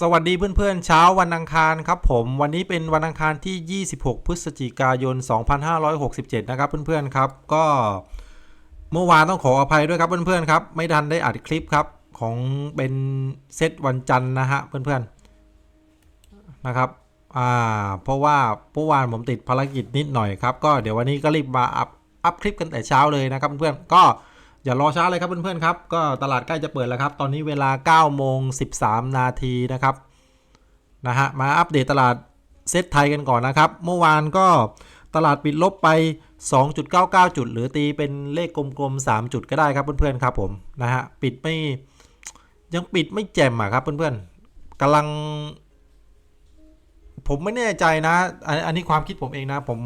สวัสดีเพื่อนๆเช้าวันอังคารครับผมวันนี้เป็นวันอังคารที่ 26 พฤศจิกายน 2567 นะครับเพื่อนๆครับ ก็เมื่อวานต้องขออภัยด้วยครับเพื่อนๆครับ ไม่ทันได้อัดคลิปครับของเป็นเซตวันจันทร์นะฮะเพื่อนๆนะครับอ่าเพราะว่าเมื่อวานผมติดภารกิจนิดหน่อยครับก็เดี๋ยววันนี้ก็รีบมาอัพอัพคลิปกันแต่เช้าเลยนะครับเพื่อนๆก็ อย่ารอช้าเลยครับเพื่อนๆครับก็ตลาดใกล้จะเปิดแล้วครับ ตอนนี้เวลา9โมง13 นาทีนะครับนะฮะมาอัปเดตตลาดเซตไทยกันก่อนนะครับ เมื่อวานก็ตลาดปิดลบไป 2.99 จุด หรือตีเป็นเลขกลมๆ 3 จุดก็ได้ครับเพื่อนๆครับผมนะฮะปิดไม่ยังปิดไม่แจ่มอะครับเพื่อนๆกำลัง ผมไม่แน่ใจนะ อันอันนี้ความคิดผมเองนะผม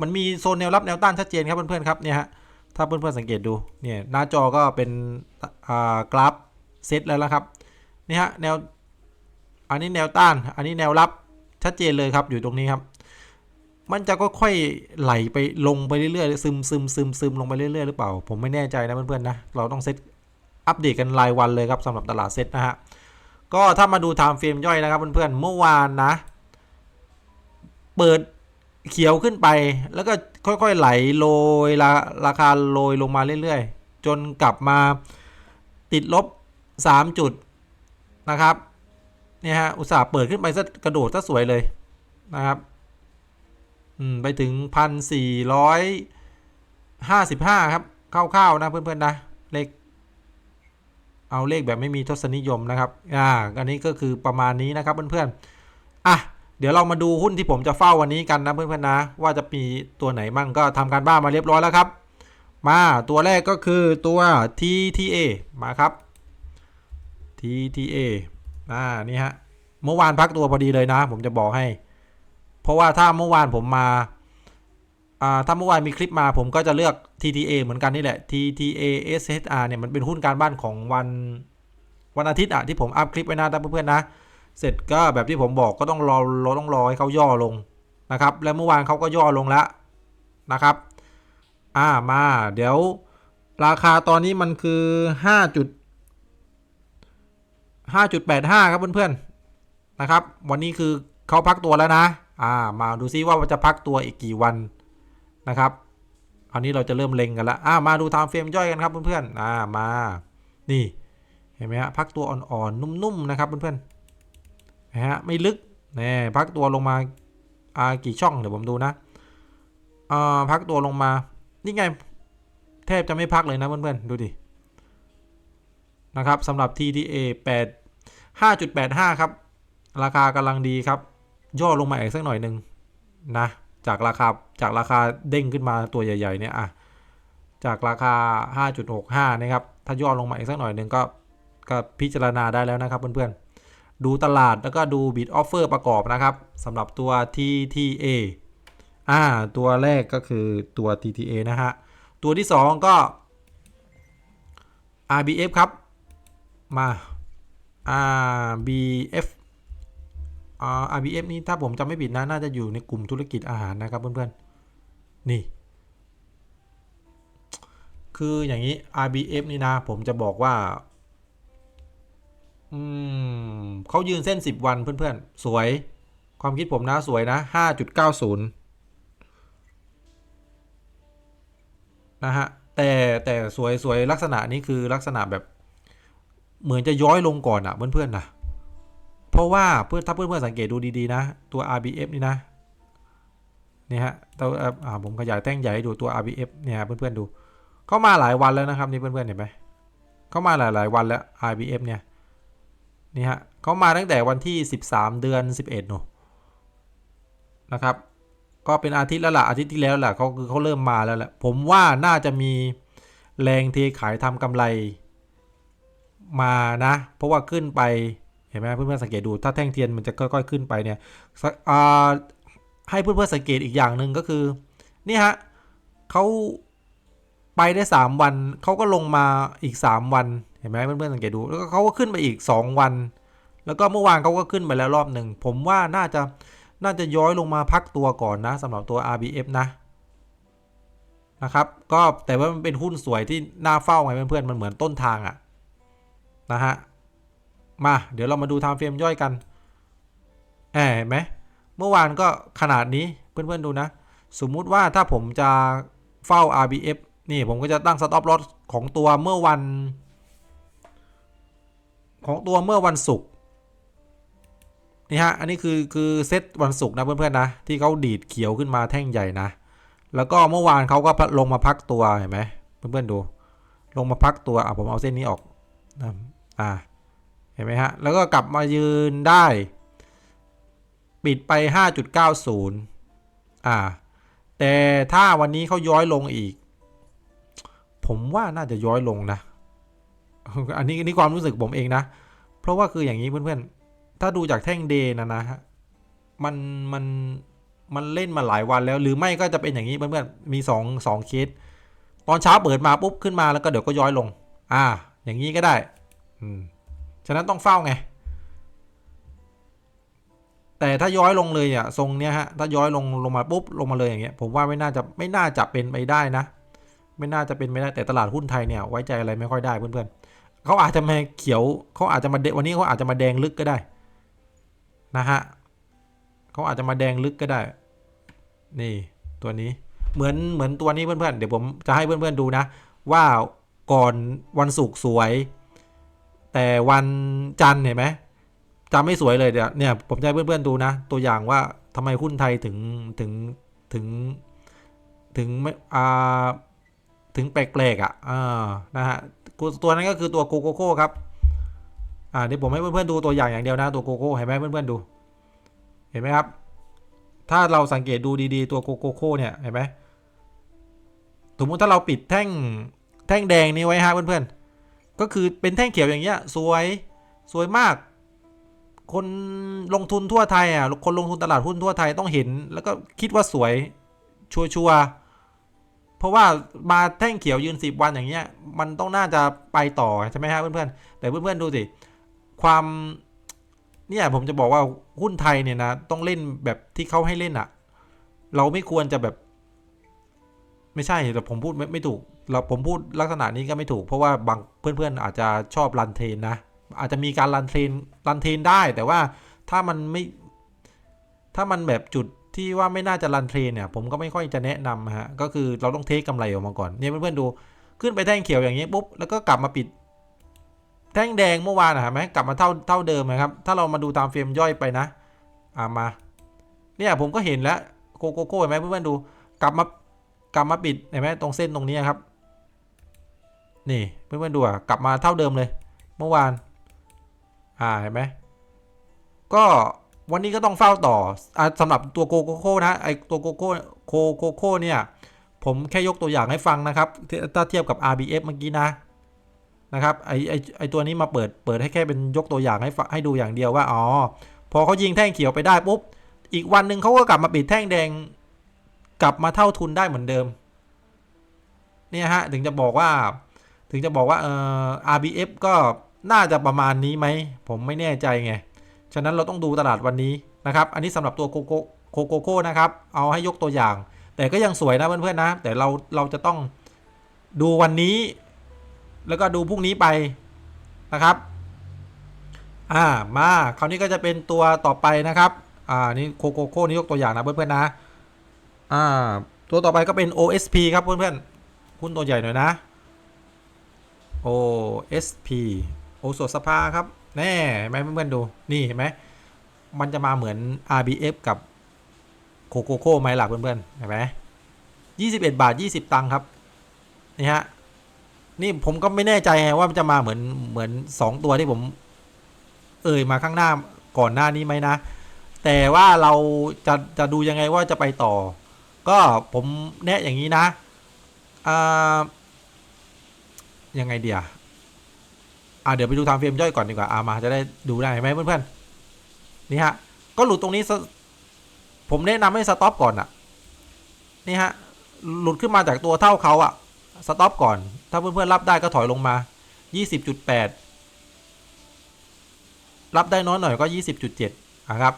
มันมีโซนแนวรับแนวต้านชัดเจนครับเพื่อนๆครับเนี่ยฮะ ถ้าเพื่อนๆสังเกตดูเนี่ยหน้าจอก็เป็นอ่ากราฟเซตแล้วนะครับนี่ฮะแนวอันนี้แนวต้าน อันนี้แนวรับชัดเจนเลยครับอยู่ตรงนี้ครับ มันจะก็ค่อยไหลไปลงไปเรื่อยๆซึมซึมซึมซึมลงไปเรื่อยๆหรือเปล่า ผมไม่แน่ใจนะเพื่อนๆนะเราต้องเซตอัปเดตกันรายวันเลยครับสำหรับตลาดเซตนะฮะก็ถ้ามาดูไทม์เฟรมย่อยนะครับเพื่อนๆเมื่อวานนะ เปิด เขียวขึ้นไป แล้วก็ค่อยๆไหลโรยราราคาโรยลงมาเรื่อยๆ จนกลับมาติดลบ 3 จุดนะครับเนี่ยฮะอุตสาห์เปิดขึ้นไปซะกระโดดซะสวยเลยนะครับไปถึง 1,455 ครับคร่าวๆนะเพื่อนๆนะเลขเอาเลขแบบไม่มีทศนิยมนะครับ อ่า อันนี้ก็คือประมาณนี้นะครับเพื่อนๆ อะ เดี๋ยวเรามาดูหุ้นที่ผมจะเฝ้าวันนี้กันนะเพื่อนๆนะ ว่าจะมีตัวไหนมั่งก็ทำการบ้านมาเรียบร้อยแล้วครับ มาตัวแรกก็คือตัว TTA มาครับ TTA อ่านี่ฮะเมื่อวานพักตัวพอดีเลยนะ ผมจะบอกให้ เพราะว่าถ้าเมื่อวานผมมาอ่าถ้าเมื่อวานมีคลิปมาผมก็จะเลือก TTA เหมือนกันนี่แหละ TTA SHR เนี่ยมันเป็นหุ้นการบ้านของวันวันอาทิตย์อะที่ผมอัพคลิปไว้นะท่าเพื่อนๆนะ เสร็จก็แบบที่ผมบอกก็ต้องรอเราต้องรอให้เขาย่อลงนะครับ และเมื่อวานเขาก็ย่อลงแล้วนะครับ อ่ามาเดี๋ยวราคาตอนนี้มันคือ5จุด5.85 ครับเพื่อนๆนะครับ วันนี้คือเขาพักตัวแล้วนะอ่ามาดูซิว่าจะพักตัวอีกกี่วันนะครับอันนี้เราจะเริ่มเล็งกันแล้วอ่ามาดูไทม์เฟรมย่อยกันครับเพื่อนๆอ่ามานี่เห็นไหมฮะพักตัวอ่อนๆนุ่มๆนะครับเพื่อนๆ นะฮะไม่ลึกนี่พักตัวลงมาอ่ากี่ช่องเดี๋ยวผมดูนะอ่าพักตัวลงมานี่ไงแทบจะไม่พักเลยนะเพื่อนๆดูดินะครับสำหรับ TTA 8 5.85 ครับ ราคากำลังดีครับ ย่อลงมาอีกสักหน่อยหนึ่งนะจากราคาจากราคาเด้งขึ้นมาตัวใหญ่ๆเนี่ยอะจากราคา 5.65 นะครับ ถ้าย่อลงมาอีกสักหน่อยหนึ่งก็ก็พิจารณาได้แล้วนะครับเพื่อนๆ ดูตลาดแล้วก็ดูบิดออฟเฟอร์ประกอบนะครับสำหรับตัว TTA อ่าตัวแรกก็คือตัว TTA นะฮะ ตัวที่ 2 ก็ RBF ครับ มา RBF อ่า RBF นี้ถ้าผมจำไม่ผิดนะ น่าจะอยู่ในกลุ่มธุรกิจอาหารนะครับเพื่อนๆ นี่ คืออย่างนี้ RBF นี่นะ ผมจะบอกว่า อืมเขายืนเส้น 10 วันเพื่อนๆ สวย ความคิดผมนะสวยนะ 5.90 นะฮะ แต่แต่สวยสวยลักษณะนี้คือลักษณะแบบ เหมือนจะย้อยลงก่อนอะเพื่อนๆนะเพราะว่าเพื่อนถ้าเพื่อนๆสังเกตดูดีๆนะ ตัว RBF นี่นะนี่ฮะตัวอ่าผมขยายแท่งใหญ่ให้ดูตัว RBF เนี่ยเพื่อนๆดู เข้ามาหลายวันแล้วนะครับนี่เพื่อนๆเห็นไหมเข้ามาหลายๆวันแล้ว RBF เนี่ย นี่ฮะเขามาตั้งแต่วันที่ 13 เดือน 11เนนะครับ ก็เป็นอาทิตย์แล้วล่ะอาทิตย์ที่แล้วแหละเขาคือเขาเริ่มมาแล้วแหละผมว่าน่าจะมีแรงเทขายทำกำไรมานะ เพราะว่าขึ้นไปเห็นไหมเพื่อนๆสังเกตดูถ้าแท่งเทียนมันจะค่อยๆขึ้นไปเนี่ยสักอ่าให้เพื่อนๆสังเกตอีกอย่างหนึ่งก็คือนี่ฮะเขาไปได้ 3 วันเขาก็ลงมาอีก 3 วัน เห็นไหมเพื่อนๆสังเกตดูแล้วก็เขาก็ขึ้นไปอีก 2 วัน แล้วก็เมื่อวานเขาก็ขึ้นไปแล้วรอบหนึ่งผมว่าน่าจะน่าจะย้อยลงมาพักตัวก่อนนะสำหรับตัว RBF นะนะครับก็แต่ว่ามันเป็นหุ้นสวยที่น่าเฝ้าไงเพื่อนๆมันเหมือนต้นทางอะนะฮะมาเดี๋ยวเรามาดูไทม์เฟรมย่อยกันแอบเห็นไหมเมื่อวานก็ขนาดนี้เพื่อนๆดูนะ สมมุติว่าถ้าผมจะเฝ้า RBF นี่ผมก็จะตั้ง stop loss ของตัวเมื่อวัน ของตัวเมื่อวันศุกร์นี่ฮะ อันนี้คือคือเซตวันศุกร์นะเพื่อนๆนะ ที่เขาดีดเขียวขึ้นมาแท่งใหญ่นะ แล้วก็เมื่อวานเขาก็ลงมาพักตัวเห็นไหมเพื่อนๆดู ลงมาพักตัวอะผมเอาเส้นนี้ออกนะอ่าเห็นไหมฮะ แล้วก็กลับมายืนได้ ปิดไป 5.90 อ่า แต่ถ้าวันนี้เขาย้อยลงอีก ผมว่าน่าจะย้อยลงนะ อันนี้นี่ความรู้สึกผมเองนะ เพราะว่าคืออย่างนี้เพื่อนๆ ถ้าดูจากแท่งเดนะนะฮะมันมันมันเล่นมาหลายวันแล้ว หรือไม่ก็จะเป็นอย่างนี้เพื่อนๆ มีสองสองเคส ตอนเช้าเปิดมาปุ๊บขึ้นมาแล้วก็เดี๋ยวก็ย้อยลง อ่า อย่างนี้ก็ได้ อืม ฉะนั้นต้องเฝ้าไง แต่ถ้าย้อยลงเลยอะทรงเนี้ยฮะ ถ้าย้อยลงลงมาปุ๊บลงมาเลยอย่างเงี้ย ผมว่าไม่น่าจะไม่น่าจะเป็นไปได้นะ ไม่น่าจะเป็นไปได้ แต่ตลาดหุ้นไทยเนี่ยไว้ใจอะไรไม่ค่อยได้เพื่อนๆ เขาอาจจะมาเขียวเขาอาจจะมาเดวันนี้เขาอาจจะมาแดงลึกก็ได้นะฮะเขาอาจจะมาแดงลึกก็ได้ นี่ตัวนี้เหมือนเหมือนตัวนี้เพื่อนๆเดี๋ยวผมจะให้เพื่อนๆดูนะ ว่าก่อนวันศุกร์สวย แต่วันจันทร์เห็นไหมจำไม่สวยเลยเดี๋ยวเนี่ยผมจะให้เพื่อนๆดูนะ ตัวอย่างว่าทำไมหุ้นไทยถึงถึงถึงถึงไม่อ่าถึงแปลกๆอะอ่านะฮะ ตัวนั้นก็คือตัวโกโกโก้ครับอ่าเดี๋ยวผมให้เพื่อนๆดูตัวอย่างอย่างเดียวนะตัวโกโก้เห็นไหมเพื่อนๆดู เห็นไหมครับ ถ้าเราสังเกตดูดีๆตัวโกโกโก้เนี่ยเห็นไหมสมมติถ้าเราปิดแท่งแท่งแดงนี้ไว้ฮะเพื่อนๆก็คือเป็นแท่งเขียวอย่างเงี้ยสวยสวยมาก คนลงทุนทั่วไทยอะคนลงทุนตลาดหุ้นทั่วไทยต้องเห็น แล้วก็คิดว่าสวยชัวร์ เพราะว่ามาแท่งเขียวยืนสิบวันอย่างเงี้ย มันต้องน่าจะไปต่อใช่ไหมฮะเพื่อนๆ แต่เพื่อนๆดูสิ ความเนี่ยผมจะบอกว่าหุ้นไทยเนี่ยนะต้องเล่นแบบที่เขาให้เล่นอะเราไม่ควรจะแบบ ไม่ใช่แต่ผมพูดไม่ไม่ถูก เราผมพูดลักษณะนี้ก็ไม่ถูก เพราะว่าบางเพื่อนๆ อาจจะชอบรันเทรนนะอาจจะมีการรันเทรนรันเทรนได้ แต่ว่าถ้ามันไม่ ถ้ามันแบบจุด ที่ว่าไม่น่าจะรันเทรนเนี่ย ผมก็ไม่ค่อยจะแนะนำฮะ ก็คือเราต้องเทคกำไรออกมาก่อน เนี่ยเพื่อนๆดู ขึ้นไปแท่งเขียวอย่างนี้ปุ๊บ แล้วก็กลับมาปิด แท่งแดงเมื่อวานนะเห็นไหมกลับมาเท่าเท่าเดิมนะครับ ถ้าเรามาดูตามเฟรมย่อยไปนะ อ่ามา เนี่ยผมก็เห็นแล้วโกโกโก้เห็นไหมเพื่อนๆดู กลับมากลับมาปิดเห็นไหมตรงเส้นตรงนี้ครับ นี่เพื่อนๆดูอะกลับมาเท่าเดิมเลย เมื่อวาน อ่าเห็นไหมก็ วันนี้ก็ต้องเฝ้าต่ออ่าสำหรับตัวโกโกโก้นะไอตัวโกโก้โคโกโก้เนี่ย ผมแค่ยกตัวอย่างให้ฟังนะครับ ถ้าเทียบกับ RBF เมื่อกี้นะนะครับไอไอไอตัวนี้มาเปิดเปิดให้แค่เป็นยกตัวอย่างให้ให้ดูอย่างเดียวว่าอ๋อพอเขายิงแท่งเขียวไปได้ปุ๊บอีกวันหนึ่งเขาก็กลับมาปิดแท่งแดง กลับมาเท่าทุนได้เหมือนเดิมเนี่ยฮะถึงจะบอกว่า ถึงจะบอกว่าเอ่อ RBF ก็น่าจะประมาณนี้ไหม ผมไม่แน่ใจไง ฉะนั้นเราต้องดูตลาดวันนี้นะครับ อันนี้สำหรับตัวโกโก้โคโกโก้นะครับ เอาให้ยกตัวอย่าง แต่ก็ยังสวยนะเพื่อนๆนะ แต่เราเราจะต้องดูวันนี้ แล้วก็ดูพรุ่งนี้ไปนะครับ อ่า มาคราวนี้ก็จะเป็นตัวต่อไปนะครับ อ่า นี่โคโกโก้นี่ยกตัวอย่างนะเพื่อนๆนะ อ่า ตัวต่อไปก็เป็น OSP ครับเพื่อนๆหุ้นตัวใหญ่หน่อยนะ OSP โอโซสภาครับ แน่เห็นไหมเพื่อนๆดู นี่เห็นไหมมันจะมาเหมือน RBF กับโคโกโค่ไหมล่ะเพื่อนๆเห็นไหมยี่สิบเอ็ดบาทยี่สิบตังค์ครับ นี่ฮะ นี่ผมก็ไม่แน่ใจว่ามันจะมาเหมือนเหมือนสองตัวที่ผม เอ่ยมาข้างหน้าก่อนหน้านี้ไหมนะ แต่ว่าเราจะจะดูยังไงว่าจะไปต่อ ก็ผมแนะอย่างนี้นะอ่ายังไงเดีย อ่าเดี๋ยวไปดูทางเฟรมย่อยก่อนดีกว่าอามาจะได้ดูได้ไหมเพื่อนๆนี่ฮะก็หลุดตรงนี้ ผมแนะนำให้สต็อปก่อนอะนี่ฮะหลุดขึ้นมาจากตัวเท่าเขาอะสต็อปก่อน ถ้าเพื่อนๆรับได้ก็ถอยลงมา 20.8 รับได้น้อยหน่อยก็ 20.7นะครับ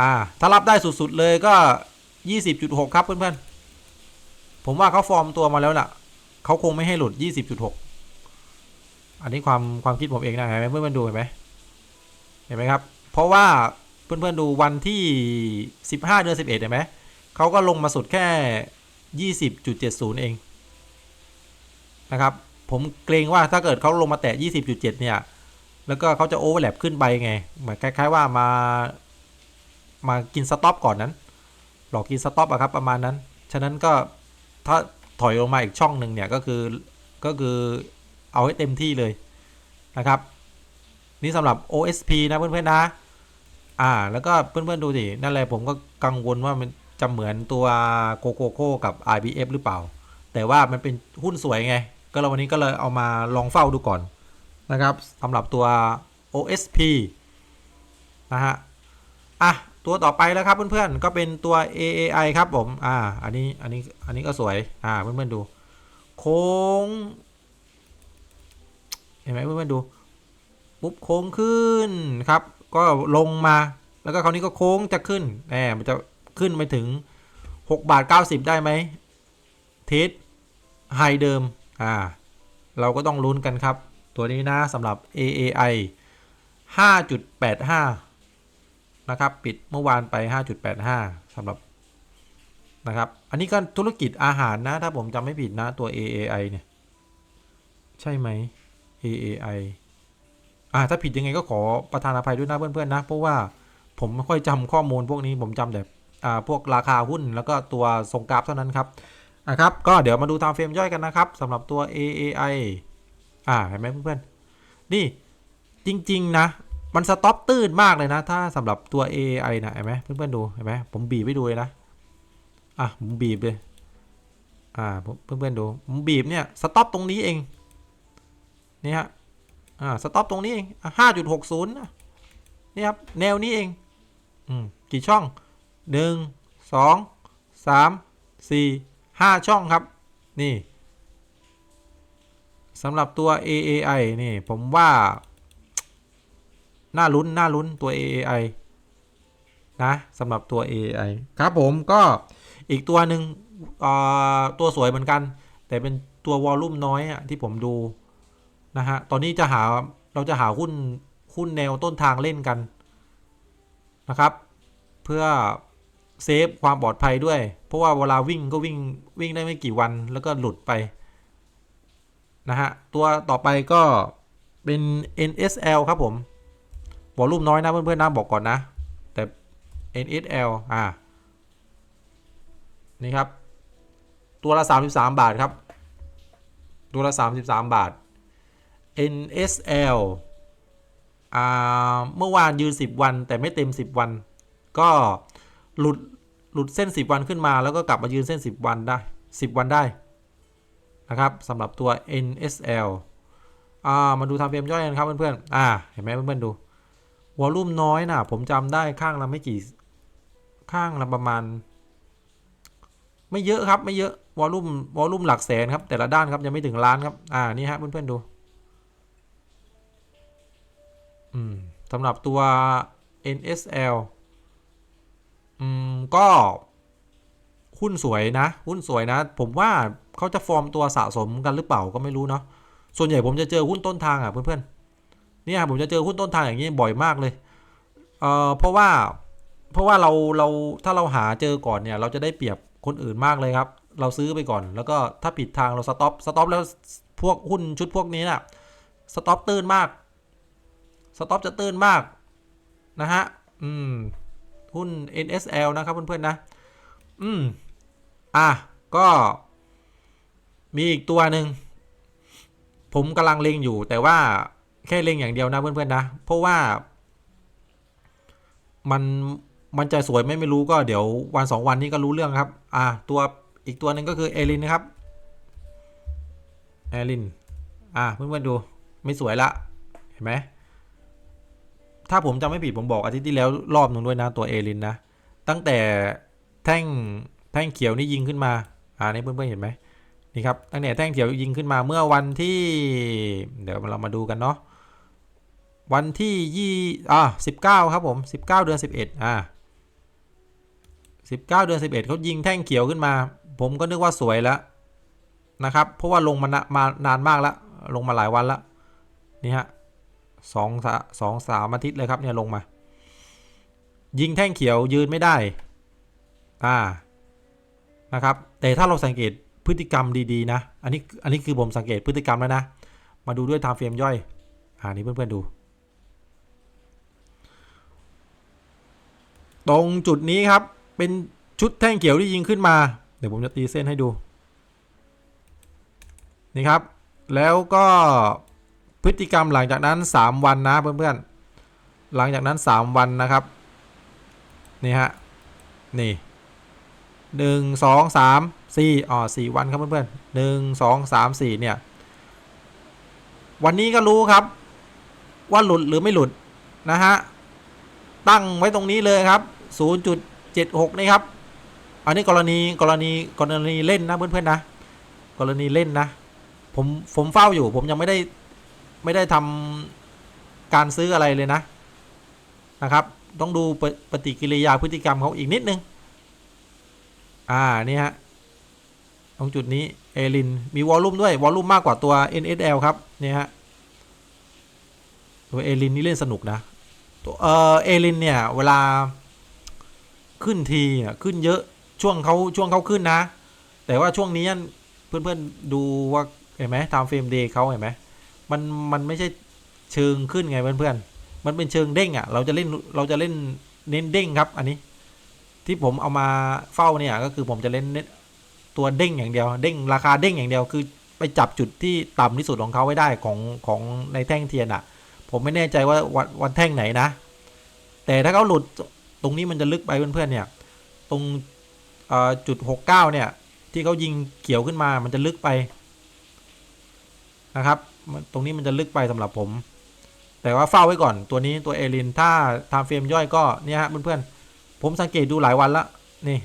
อ่าถ้ารับได้สุดๆเลยก็ 20.6 ครับเพื่อนๆผมว่าเขาฟอร์มตัวมาแล้วล่ะเขาคงไม่ให้หลุด 20.6 อันนี้ความความคิดผมเองนะเห็นไหมเพื่อนๆดูเห็นไหมเห็นไหมครับ เพราะว่าเพื่อนๆดูวันที่ 15 เดือน 11เห็นไหมเขาก็ลงมาสุดแค่ 20.70 เองนะครับ ผมเกรงว่าถ้าเกิดเขาลงมาแตะ 20.7 เนี่ย แล้วก็เขาจะโอเวอร์แลปขึ้นไปไง เหมือนคล้าย ๆ ว่ามา มากินสต็อปก่อนนั้น หลอกกินสต็อปอะครับประมาณนั้น ฉะนั้นก็ถ้าถอยลงมาอีกช่องหนึ่งเนี่ยก็คือก็คือ เอาให้เต็มที่เลยนะครับ นี่สำหรับ OSP นะเพื่อนๆนะ อ่า แล้วก็เพื่อนๆดูสินั่นแหละผมก็กังวลว่ามันจะเหมือนตัวโกโกโ o กับ IBF หรือเปล่า แต่ว่ามันเป็นหุ้นสวยไง ก็เลยวันนี้ก็เลยเอามาลองเฝ้าดูก่อนนะครับสำหรับตัว OSP นะฮะ อะ ตัวต่อไปแล้วครับเพื่อนๆ ก็เป็นตัว AAI ครับผม อ่า อันนี้ อันนี้ อันนี้ก็สวย อ่า เพื่อนๆดู โค้ง เห็นไหมเพื่อนๆดูปุ๊บโค้งขึ้นครับ ก็ลงมาแล้วก็คราวนี้ก็โค้งจะขึ้นแหมมันจะขึ้นไปถึง 6 บาท 90 ได้ไหมเทสไฮเดิมอ่าเราก็ต้องลุ้นกันครับ ตัวนี้นะสำหรับ AAI 5.85 นะครับ ปิดเมื่อวานไป 5.85สำหรับนะครับ อันนี้ก็ธุรกิจอาหารนะ ถ้าผมจำไม่ผิดนะตัว AAI เนี่ย ใช่ไหม AAI อ่าถ้าผิดยังไงก็ขอประทานอภัยด้วยนะเพื่อนๆนะ เพราะว่าผมไม่ค่อยจำข้อมูลพวกนี้ผมจำแต่อ่าพวกราคาหุ้นแล้วก็ตัวทรงกราฟเท่านั้นครับอะครับ ก็เดี๋ยวมาดูตามเฟรมย่อยกันนะครับสำหรับตัว AAI อ่าเห็นไหมเพื่อนๆนี่จริง ๆ นะมันสต็อปตื้นมากเลยนะ ถ้าสำหรับตัว AAI นะเห็นไหมเพื่อนๆดูเห็นไหมผมบีบไปดูเลยนะอะผมบีบเลยอ่าเพื่อนๆดูผมบีบเนี่ยสต็อปตรงนี้เอง นี่ฮะอ่าสต็อปตรงนี้เองห้าจุดหกศูนย์นี่ครับแนวนี้เองอืมกี่ช่องหนึ่งสองสามสี่ห้าช่องครับ นี่สำหรับตัว AAI นี่ ผมว่าน่าลุ้นน่าลุ้นตัว AAI นะสำหรับตัว AAI ครับผมก็อีกตัวหนึ่งตัวสวยเหมือนกัน แต่เป็นตัววอลลุ่มน้อยอะที่ผมดู นะฮะ ตอนนี้จะหาเราจะหาหุ้นหุ้นแนวต้นทางเล่นกันนะครับ เพื่อเซฟความปลอดภัยด้วย เพราะว่าเวลาวิ่งก็วิ่งวิ่งได้ไม่กี่วันแล้วก็หลุดไปนะฮะ ตัวต่อไปก็เป็น NSL ครับผมวอลลุ่มน้อยนะเพื่อนๆนะบอกก่อนนะ แต่ NSL อ่า นี่ครับ ตัวละ 33 บาทครับ ตัวละ 33 บาท NSL อ่าเมื่อวานยืน 10 วัน แต่ไม่เต็ม 10 วัน ก็หลุดหลุดเส้น 10 วันขึ้นมา แล้วก็กลับมายืนเส้น 10 วันได้ 10 วันได้นะครับสำหรับตัว NSL อ่ามาดูทำเฟรมย่อยกันครับเพื่อนๆอ่าเห็นไหมเพื่อนๆดูวอลลุ่มน้อยนะผมจำได้ข้างละไม่กี่ข้างละประมาณ ไม่เยอะครับไม่เยอะวอลลุ่มวอลลุ่มหลักแสนครับแต่ละด้านครับยังไม่ถึงล้านครับอ่านี่ฮะเพื่อนๆดู สำหรับตัว NSL อืม ก็หุ้นสวยนะ หุ้นสวยนะ ผมว่าเขาจะฟอร์มตัวสะสมกันหรือเปล่าก็ไม่รู้เนาะส่วนใหญ่ผมจะเจอหุ้นต้นทางอะเพื่อนๆเนี่ยผมจะเจอหุ้นต้นทางอย่างนี้บ่อยมากเลยเอ่อเพราะว่าเพราะว่าเราเราถ้าเราหาเจอก่อนเนี่ยเราจะได้เปรียบคนอื่นมากเลยครับ เราซื้อไปก่อน แล้วก็ถ้าผิดทางเราสต็อปสต็อปแล้วพวกหุ้นชุดพวกนี้น่ะสต็อปตื้นมาก สต็อปจะตื้นมากนะฮะ อืม หุ้น NSL นะครับเพื่อนๆนะ อืม อะ ก็ มีอีกตัวหนึ่ง ผมกำลังเล็งอยู่ แต่ว่าแค่เล็งอย่างเดียวนะเพื่อนๆนะ เพราะว่า มัน มันจะสวยไหมไม่รู้ก็เดี๋ยววันสองวันนี้ก็รู้เรื่องครับ อะ ตัวอีกตัวหนึ่งก็คือเอลินนะครับ เอลิน อะเพื่อนๆดู ไม่สวยละ เห็นไหม ถ้าผมจำไม่ผิดผมบอกอาทิตย์ที่แล้วรอบหนึ่งด้วยนะตัวเอลินนะ ตั้งแต่แท่งแท่งเขียวนี่ยิงขึ้นมา อ่านี่เพื่อนๆเห็นไหมนี่ครับตั้งแต่แท่งเขียวยิงขึ้นมาเมื่อวันที่ เดี๋ยวเรามาดูกันเนาะวันที่ยี่อ่าสิบเก้าครับผมสิบเก้าเดือนสิบเอ็ดอ่าสิบเก้าเดือนสิบเอ็ดเขายิงแท่งเขียวขึ้นมา ผมก็นึกว่าสวยแล้วนะครับ เพราะว่าลงมานมานานมากแล้วลงมาหลายวันแล้วนี่ฮะ สองสองสามอาทิตย์เลยครับเนี่ยลงมา ยิงแท่งเขียวยืนไม่ได้ อ่านะครับ แต่ถ้าเราสังเกตพฤติกรรมดีๆนะ อันนี้อันนี้คือผมสังเกตพฤติกรรมแล้วนะ มาดูด้วยไทม์เฟรมย่อย อ่านี่เพื่อนๆดู ตรงจุดนี้ครับเป็นชุดแท่งเขียวที่ยิงขึ้นมา เดี๋ยวผมจะตีเส้นให้ดู นี่ครับ แล้วก็ พฤติกรรมหลังจากนั้น 3 วันนะเพื่อนๆ หลังจากนั้น 3 วันนะครับ นี่ฮะ นี่หนึ่งสองสามสี่อ๋อสี่วันครับเพื่อนๆหนึ่งสองสามสี่เนี่ย วันนี้ก็รู้ครับ ว่าหลุดหรือไม่หลุดนะฮะ ตั้งไว้ตรงนี้เลยครับ0.76นี่ครับ อันนี้กรณีกรณีกรณีเล่นนะเพื่อนๆนะ กรณีเล่นนะ ผมผมเฝ้าอยู่ผมยังไม่ได้ ไม่ได้ทำการซื้ออะไรเลยนะนะครับ ต้องดูปฏิกิริยาพฤติกรรมเขาอีกนิดนึง อ่า นี่ฮะ ตรงจุดนี้เอลิน มีวอลลุ่มด้วย วอลลุ่มมากกว่าตัว NSL ครับ นี่ฮะ ตัวเอลินนี่เล่นสนุกนะ ตัวเออเอลินเนี่ย เวลาขึ้นทีอะขึ้นเยอะช่วงเขาช่วงเขาขึ้นนะ แต่ว่าช่วงนี้เพื่อนๆดูว่าเห็นไหมตามเฟรมเดย์เขาเห็นไหม มันมันไม่ใช่เชิงขึ้นไงเพื่อนๆมันเป็นเชิงเด้งอะ เราจะเล่นเราจะเล่นเน้นเด้งครับ อันนี้ที่ผมเอามาเฝ้าเนี่ยก็คือผมจะเล่นเน้นตัวเด้งอย่างเดียว เด้งราคาเด้งอย่างเดียวคือไปจับจุดที่ต่ำที่สุดของเขาไว้ได้ของของในแท่งเทียนอะ ผมไม่แน่ใจว่าวันวันแท่งไหนนะ แต่ถ้าเขาหลุดตรงนี้มันจะลึกไปเพื่อนๆเนี่ย ตรงจุดหกเก้าเนี่ย ที่เขายิงเขียวขึ้นมามันจะลึกไปนะครับ ตรงนี้มันจะลึกไปสำหรับผม แต่ว่าเฝ้าไว้ก่อนตัวนี้ตัวเอลินถ้าทำเฟรมย่อยก็เนี่ยฮะเพื่อนๆผมสังเกตดูหลายวันละนี่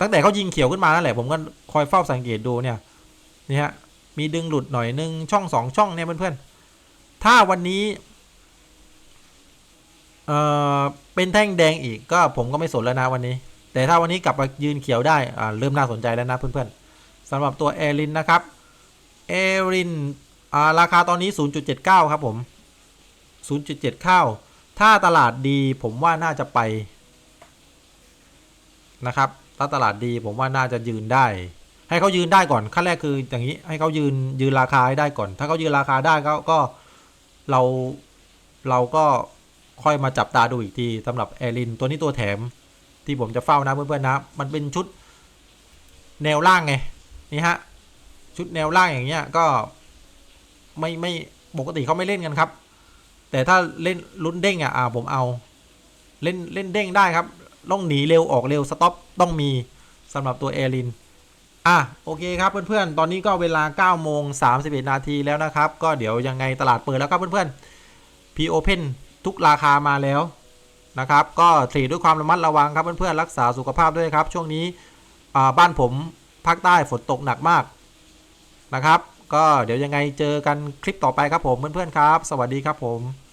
ตั้งแต่เขายิงเขียวขึ้นมานั่นแหละผมก็คอยเฝ้าสังเกตดูเนี่ยนี่ฮะมีดึงหลุดหน่อยนึงช่องสองช่องเนี่ยเพื่อนๆถ้าวันนี้เออเป็นแท่งแดงอีกก็ผมก็ไม่สนแล้วนะวันนี้ แต่ถ้าวันนี้กลับมายืนเขียวได้อ่าเริ่มน่าสนใจแล้วนะเพื่อนๆสำหรับตัวเอรินนะครับเอริน อ่าราคาตอนนี้ 0.79 ครับผม 0.79ถ้าตลาดดีผมว่าน่าจะไป นะครับ ถ้าตลาดดีผมว่าน่าจะยืนได้ ให้เขายืนได้ก่อนขั้นแรกคืออย่างนี้ให้เขายืนยืนราคาให้ได้ก่อน ถ้าเขายืนราคาได้ก็ก็เราเราก็ค่อยมาจับตาดูอีกทีสำหรับแอรินตัวนี้ตัวแถม ที่ผมจะเฝ้านะเพื่อนๆนะ มันเป็นชุดแนวล่างไงนี่ฮะชุดแนวล่างอย่างเงี้ยก็ ไม่ไม่ปกติเขาไม่เล่นกันครับ แต่ถ้าเล่นลุ้นเด้งอะอ่าผมเอา เล่นเล่นเด้งได้ครับต้องหนีเร็วออกเร็วสต็อปต้องมีสำหรับตัวเอรินอะโอเคครับเพื่อนๆ ตอนนี้ก็เวลา9โมง31 นาทีแล้วนะครับ ก็เดี๋ยวยังไงตลาดเปิดแล้วครับเพื่อนๆ P Open ทุกราคามาแล้วนะครับ ก็เทรดด้วยความระมัดระวังครับเพื่อนๆ รักษาสุขภาพด้วยครับ ช่วงนี้บ้านผมภาคใต้ฝนตกหนักมากนะครับ ก็เดี๋ยวยังไงเจอกันคลิปต่อไปครับผมเพื่อนๆครับ สวัสดีครับผม